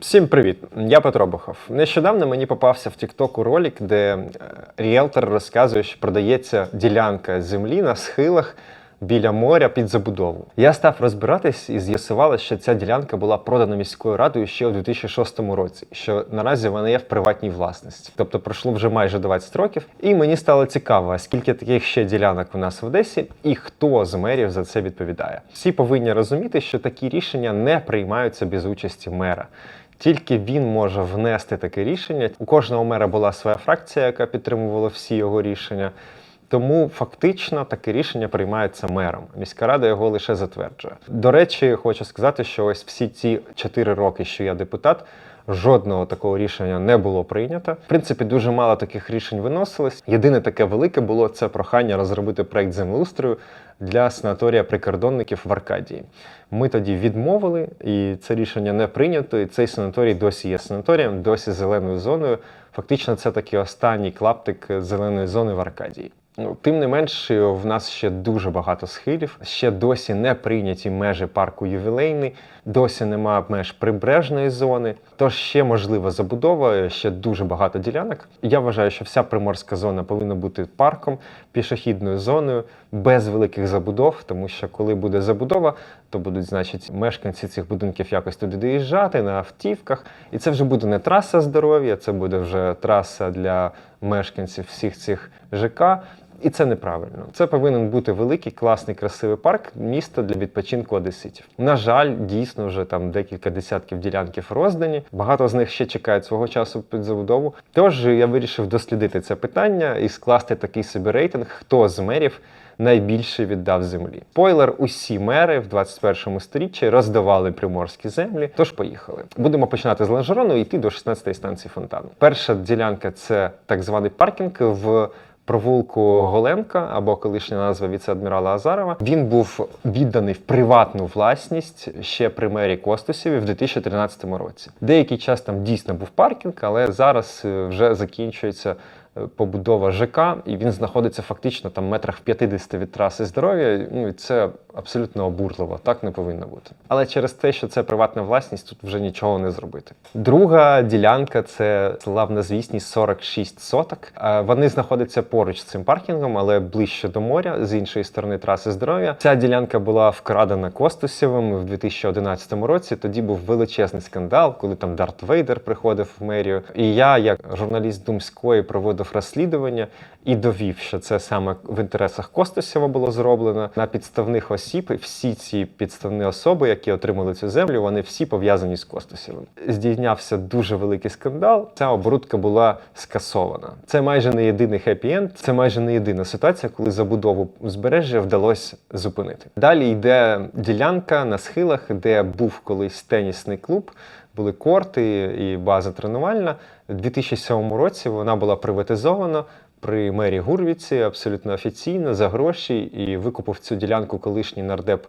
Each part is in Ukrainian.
Всім привіт! Я Петро Бохов. Нещодавно мені попався в Тіктоку ролик, де е, ріелтор розказує, що продається ділянка землі на схилах біля моря під забудову. Я став розбиратись і з'ясувалося, що ця ділянка була продана міською радою ще у 2006 році, що наразі вона є в приватній власності. Тобто пройшло вже майже 20 років. І мені стало цікаво, скільки таких ще ділянок у нас в Одесі, і хто з мерів за це відповідає. Всі повинні розуміти, що такі рішення не приймаються без участі мера. Тільки він може внести таке рішення. У кожного мера була своя фракція, яка підтримувала всі його рішення. Тому фактично таке рішення приймається мером. Міська рада його лише затверджує. До речі, хочу сказати, що ось всі ці чотири роки, що я депутат, жодного такого рішення не було прийнято. В принципі, дуже мало таких рішень виносилось. Єдине таке велике було це прохання розробити проект землеустрою для санаторія прикордонників в Аркадії. Ми тоді відмовили, і це рішення не прийнято. І цей санаторій досі є санаторієм, досі зеленою зоною. Фактично, це такий останній клаптик зеленої зони в Аркадії. Тим не менш, в нас ще дуже багато схилів. Ще досі не прийняті межі парку ювілейний, досі нема меж прибережної зони. Тож ще можлива забудова, ще дуже багато ділянок. Я вважаю, що вся приморська зона повинна бути парком, пішохідною зоною, без великих забудов, тому що коли буде забудова, то будуть, значить, мешканці цих будинків якось туди доїжджати на автівках. І це вже буде не траса здоров'я, це буде вже траса для мешканців всіх цих ЖК. І це неправильно. Це повинен бути великий, класний, красивий парк, місто для відпочинку одеситів. На жаль, дійсно вже там декілька десятків ділянків роздані. Багато з них ще чекають свого часу під забудову. Тож я вирішив дослідити це питання і скласти такий собі рейтинг, хто з мерів найбільше віддав землі. Спойлер, усі мери в 21 сторіччі роздавали приморські землі. Тож поїхали. Будемо починати з Ланжерону і йти до 16-ї станції фонтану. Перша ділянка це так званий паркінг в провулку Голенка або колишня назва віце-адмірала Азарова. Він був відданий в приватну власність ще при мері Костусєві в 2013 році. Деякий час там дійсно був паркінг, але зараз е, вже закінчується. Е, Побудова ЖК, і він знаходиться фактично там метрах в 50 від траси здоров'я. Ну і це абсолютно обурливо. Так не повинно бути. Але через те, що це приватна власність, тут вже нічого не зробити. Друга ділянка це славнозвісні 46 соток. Е, Вони знаходяться поруч з цим паркінгом, але ближче до моря, з іншої сторони траси здоров'я. Ця ділянка була вкрадена Костусєвим в 2011 році. Тоді був величезний скандал, коли там Дарт Вейдер приходив в мерію. І я, як журналіст Думської, проводив розслідування і довів, що це саме в інтересах Костусєва було зроблено на підставних осіб. Всі ці підставні особи, які отримали цю землю, вони всі пов'язані з Костусєвим. Здійнявся дуже великий скандал. Ця оборудка була скасована. Це майже не єдиний хеппі-енд, це майже не єдина ситуація, коли забудову узбережжя вдалося зупинити. Далі йде ділянка на схилах, де був колись тенісний клуб. Були корти і база тренувальна. У 2007 році вона була приватизована при мері Гурвіці абсолютно офіційно за гроші і викупив цю ділянку колишній нардеп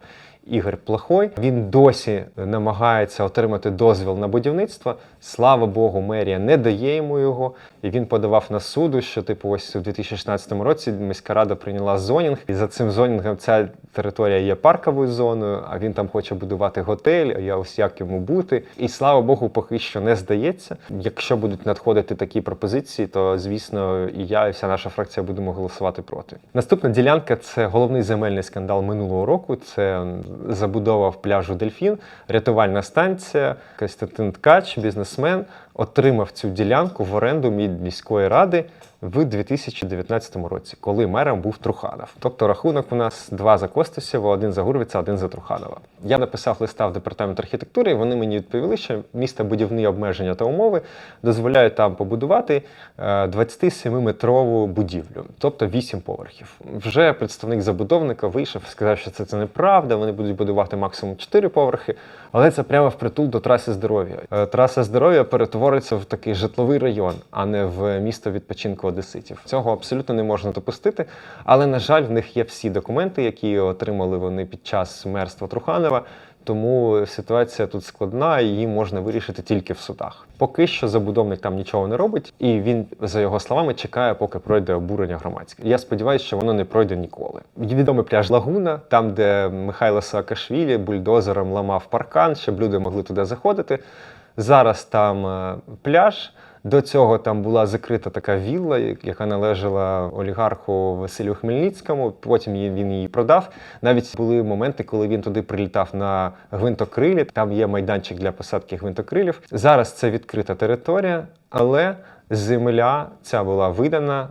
Ігор Плохой. Він досі намагається отримати дозвіл на будівництво. Слава Богу, мерія не дає йому його. І він подавав на суду, що типу ось у 2016 році міська рада прийняла зонінг, і за цим зонінгом ця територія є парковою зоною, а він там хоче будувати готель. А я ось як йому бути. І слава Богу, поки що не здається. Якщо будуть надходити такі пропозиції, то звісно і я, і вся наша фракція будемо голосувати проти. Наступна ділянка це головний земельний скандал минулого року. Це забудова пляжу Дельфін, рятувальна станція. Костянтин Ткач, бізнесмен, отримав цю ділянку в оренду міської ради в 2019 році, коли мером був Труханов. Тобто рахунок у нас два за Костусєва, один за Гурвіца, один за Труханова. Я написав листа в департамент архітектури, і вони мені відповіли, що містобудівні обмеження та умови дозволяють там побудувати е, 27-метрову будівлю, тобто 8 поверхів. Вже представник забудовника вийшов і сказав, що це, це неправда. Вони будуть будувати максимум 4 поверхи, але це прямо впритул до траси здоров'я. Е, Траса здоров'я перетвориться в такий житловий район, а не в місто відпочинку одеситів. Цього абсолютно не можна допустити. Але на жаль, в них є всі документи, які отримали вони під час мерства Труханова. Тому ситуація тут складна, і її можна вирішити тільки в судах. Поки що забудовник там нічого не робить, і він, за його словами, чекає, поки пройде обурення громадське. Я сподіваюся, що воно не пройде ніколи. Відомий пляж Лагуна, там, де Михайло Саакашвілі бульдозером ламав паркан, щоб люди могли туди заходити. Зараз там е, пляж. До цього там була закрита така вілла, яка належала олігарху Василю Хмельницькому. Потім він її продав. Навіть були моменти, коли він туди прилітав на гвинтокрилі. Там є майданчик для посадки гвинтокрилів. Зараз це відкрита територія, але земля ця була видана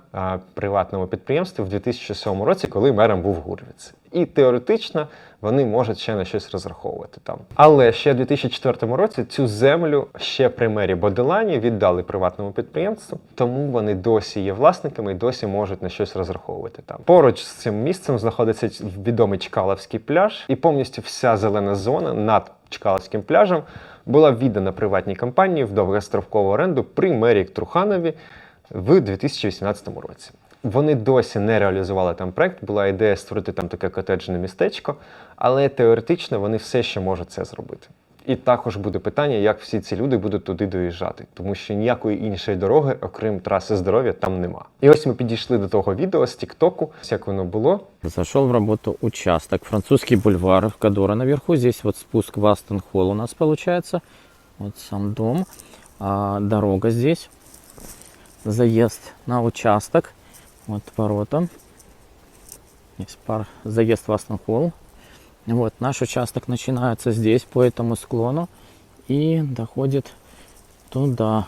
приватному підприємству в 2007 році, коли мером був Гурвіц. І теоретично вони можуть ще на щось розраховувати там. Але ще в 2004 році цю землю ще при мері Боделані віддали приватному підприємству, тому вони досі є власниками і досі можуть на щось розраховувати там. Поруч з цим місцем знаходиться відомий Чкаловський пляж, і повністю вся зелена зона над Чкаловським пляжем була віддана приватній компанії в довгострокову оренду при мері Труханові в 2018 році. Вони досі не реалізували там проект. Була ідея створити там таке котеджне містечко, але теоретично вони все ще можуть це зробити. І також буде питання, як всі ці люди будуть туди доїжджати, тому що ніякої іншої дороги, окрім траси здоров'я, там нема. І ось ми підійшли до того відео з Тіктоку, як воно було. Зашел в работу участок. Французский бульвар, Кадора наверху. Здесь вот спуск в Астон Холл у нас получается. Вот сам дом. А, дорога здесь. Заезд на участок. Вот ворота. Здесь пар... Заезд в Астон Холл. Вот наш участок начинается здесь, по этому склону. И доходит туда.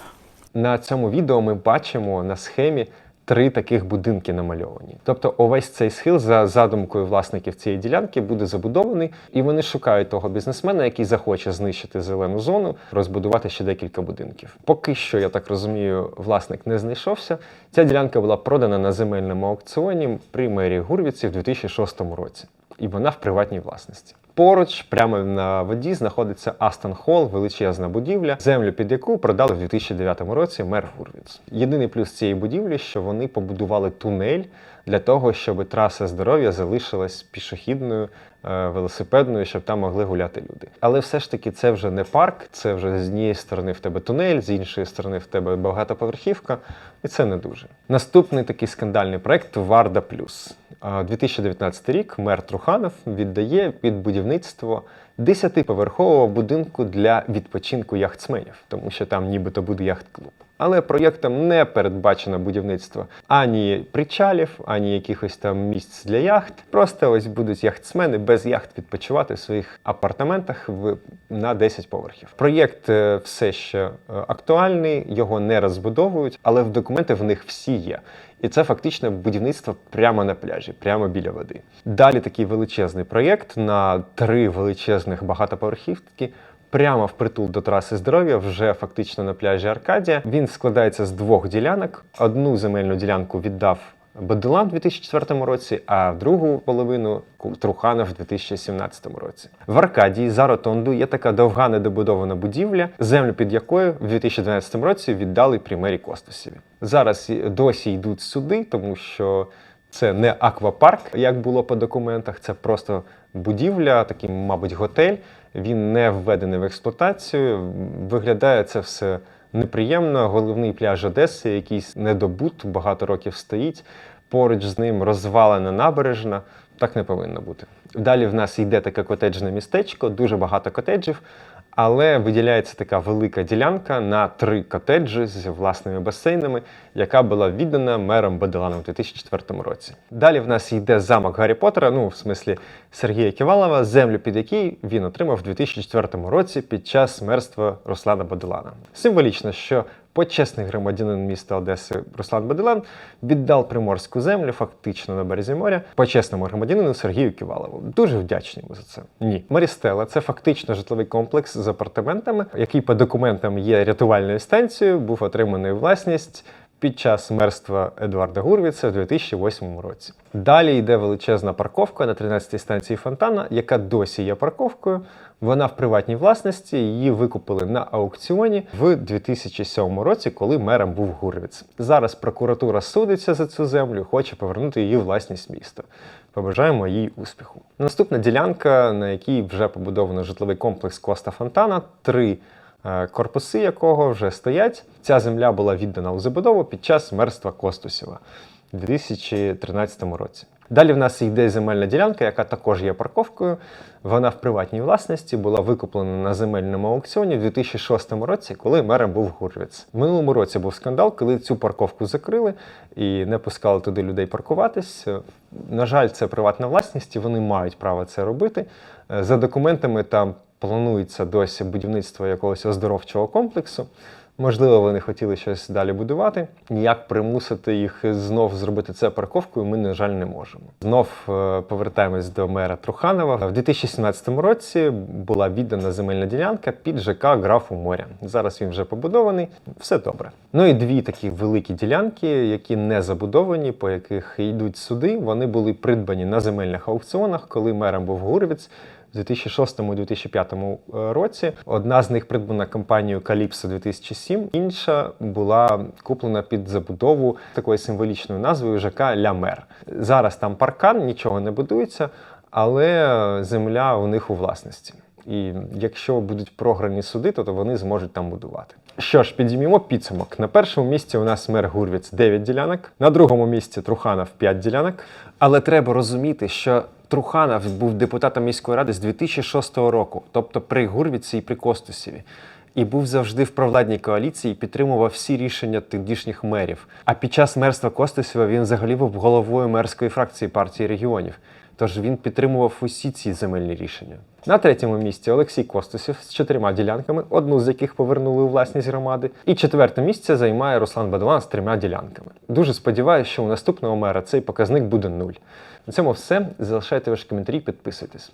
На цьому відео ми бачимо на схемі три таких будинки намальовані. Тобто, увесь цей схил за задумкою власників цієї ділянки буде забудований, і вони шукають того бізнесмена, який захоче знищити зелену зону, розбудувати ще декілька будинків. Поки що, я так розумію, власник не знайшовся. Ця ділянка була продана на земельному аукціоні при мерії Гурвіці в 2006 році, і вона в приватній власності. Поруч, прямо на воді, знаходиться Астон Холл, величезна будівля, землю під яку продали в 2009 році мер Гурвіц. Єдиний плюс цієї будівлі, що вони побудували тунель для того, щоб траса здоров'я залишилась пішохідною, е, велосипедною, щоб там могли гуляти люди. Але все ж таки це вже не парк, це вже з однієї сторони в тебе тунель, з іншої сторони в тебе багатоповерхівка, і це не дуже. Наступний такий скандальний проект Варда Плюс. 2019 рік мер Труханов віддає під будівництво 10-поверхового будинку для відпочинку яхтсменів, тому що там нібито буде яхт-клуб. Але проєктом не передбачено будівництво ані причалів, ані якихось там місць для яхт. Просто ось будуть яхтсмени без яхт відпочивати в своїх апартаментах в, на 10 поверхів. Проєкт е, все ще е, актуальний, його не розбудовують, але в документи в них всі є. І це фактично будівництво прямо на пляжі, прямо біля води. Далі такий величезний проєкт на три величезних багатоповерхівки. Прямо впритул до траси здоров'я, вже фактично на пляжі Аркадія. Він складається з двох ділянок. Одну земельну ділянку віддав Баделан у 2004 році, а другу половину Труханов в 2017 році. В Аркадії за ротонду є така довга недобудована будівля, землю під якою в 2012 році віддали при мері Зараз досі йдуть суди, тому що це не аквапарк, як було по документах, це просто будівля, такий, мабуть, готель. Він не введений в експлуатацію. Виглядає це все неприємно. Головний пляж Одеси, якийсь недобут, багато років стоїть. Поруч з ним розвалена набережна. Так не повинно бути. Далі в нас йде таке котеджне містечко, дуже багато котеджів, але виділяється така велика ділянка на три котеджі з власними басейнами, яка була віддана мером Баделаном у 2004 році. Далі в нас йде замок Гаррі Поттера, ну в смислі Сергія Ківалова, землю під який він отримав у 2004 році під час мерства Руслана Баделана. Символічно, що почесний громадянин міста Одеси Руслан Баделан віддав приморську землю фактично на березі моря почесному громадянину Сергію Ківалову. Дуже вдячні йому за це. Ні, Марістела це фактично житловий комплекс з апартаментами, який по документам є рятувальною станцією, був отриманий власність. Під час мерства Едуарда Гурвіца в 2008 році. Далі йде величезна парковка на 13-й станції Фонтана, яка досі є парковкою. Вона в приватній власності. Її викупили на аукціоні в 2007 році, коли мером був Гурвіц. Зараз прокуратура судиться за цю землю, хоче повернути її власність міста. Побажаємо їй успіху. Наступна ділянка, на якій вже побудовано житловий комплекс Коста Фонтана. Три е, корпуси якого вже стоять. Ця земля була віддана у забудову під час мерства Костусєва. У 2013 році. Далі в нас йде земельна ділянка, яка також є парковкою. Вона в приватній власності була викуплена на земельному аукціоні в 2006 році, коли мером був Гурвіц. В минулому році був скандал, коли цю парковку закрили і не пускали туди людей паркуватись. На жаль, це приватна власність, і вони мають право це робити. Е, За документами там планується досі будівництво якогось оздоровчого комплексу. Можливо, вони хотіли щось далі будувати. Ніяк примусити їх знов зробити це парковкою ми, на жаль, не можемо. Знов е, повертаємось до мера Труханова. В 2017 році була віддана земельна ділянка під ЖК Графу моря. Зараз він вже побудований, все добре. Ну і дві такі великі ділянки, які не забудовані, по яких йдуть суди. Вони були придбані на земельних аукціонах, коли мером був Гурвіц. У 2006-2005 році одна з них придбана компанією Calypso 2007, інша була куплена під забудову такою символічною назвою ЖК Ля Мер. Зараз там паркан, нічого не будується, але земля у них у власності. І якщо будуть програні суди, то, то вони зможуть там будувати. Що ж, підіймімо підсумок. На першому місці у нас мер Гурвіц 9 ділянок, на другому місці Труханов 5 ділянок. Але треба розуміти, що Труханов був депутатом міської ради з 2006 року, тобто при Гурвіці і при Костусіві. І був завжди в провладній коаліції і підтримував всі рішення тодішніх мерів. А під час мерства Костусєва він взагалі був головою мерської фракції партії регіонів. Тож він підтримував усі ці земельні рішення. На третьому місці Олексій Костусів з чотирма ділянками, одну з яких повернули у власність громади. І четверте місце займає Руслан Бадуан з трьома ділянками. Дуже сподіваюся, що у наступного мера цей показник буде нуль. На цьому все. Залишайте ваші коментарі, підписуйтесь.